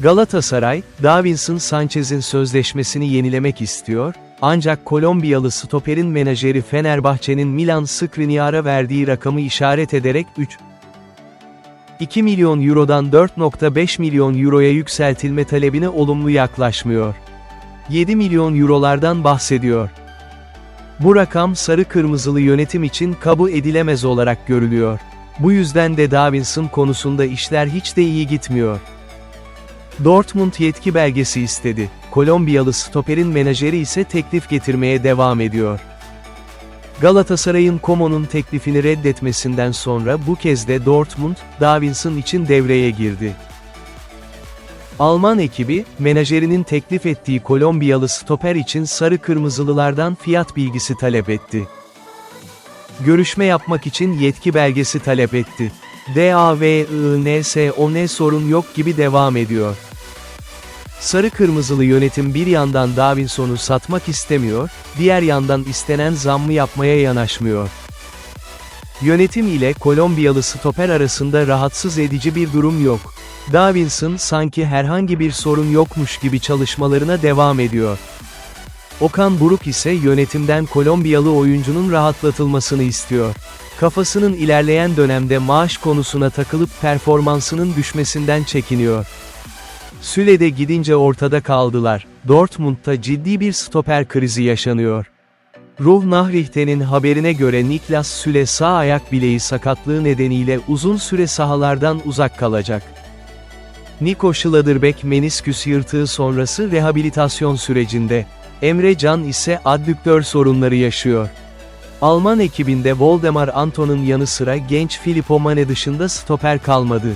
Galatasaray, Davinson Sanchez'in sözleşmesini yenilemek istiyor, ancak Kolombiyalı stoperin menajeri Fenerbahçe'nin Milan Skriniar'a verdiği rakamı işaret ederek 3 2 milyon eurodan 4.5 milyon euroya yükseltilme talebine olumlu yaklaşmıyor. 7 milyon eurolardan bahsediyor. Bu rakam sarı kırmızılı yönetim için kabul edilemez olarak görülüyor. Bu yüzden de Davinson konusunda işler hiç de iyi gitmiyor. Dortmund yetki belgesi istedi. Kolombiyalı stoperin menajeri ise teklif getirmeye devam ediyor. Galatasaray'ın Coman'ın teklifini reddetmesinden sonra bu kez de Dortmund, Davinson için devreye girdi. Alman ekibi, menajerinin teklif ettiği Kolombiyalı stoper için sarı kırmızılılardan fiyat bilgisi talep etti. Görüşme yapmak için yetki belgesi talep etti. DAVINSON sorun yok gibi devam ediyor. Sarı kırmızılı yönetim bir yandan Davinson'u satmak istemiyor, diğer yandan istenen zammı yapmaya yanaşmıyor. Yönetim ile Kolombiyalı stoper arasında rahatsız edici bir durum yok. Davinson sanki herhangi bir sorun yokmuş gibi çalışmalarına devam ediyor. Okan Buruk ise yönetimden Kolombiyalı oyuncunun rahatlatılmasını istiyor. Kafasının ilerleyen dönemde maaş konusuna takılıp performansının düşmesinden çekiniyor. Süle de gidince ortada kaldılar. Dortmund'da ciddi bir stoper krizi yaşanıyor. Ruh Nahrichte'nin haberine göre Niklas Süle sağ ayak bileği sakatlığı nedeniyle uzun süre sahalardan uzak kalacak. Nico Schlotterbeck menisküs yırtığı sonrası rehabilitasyon sürecinde. Emre Can ise adduktör sorunları yaşıyor. Alman ekibinde Voldemar Anton'un yanı sıra genç Filippo Mane dışında stoper kalmadı.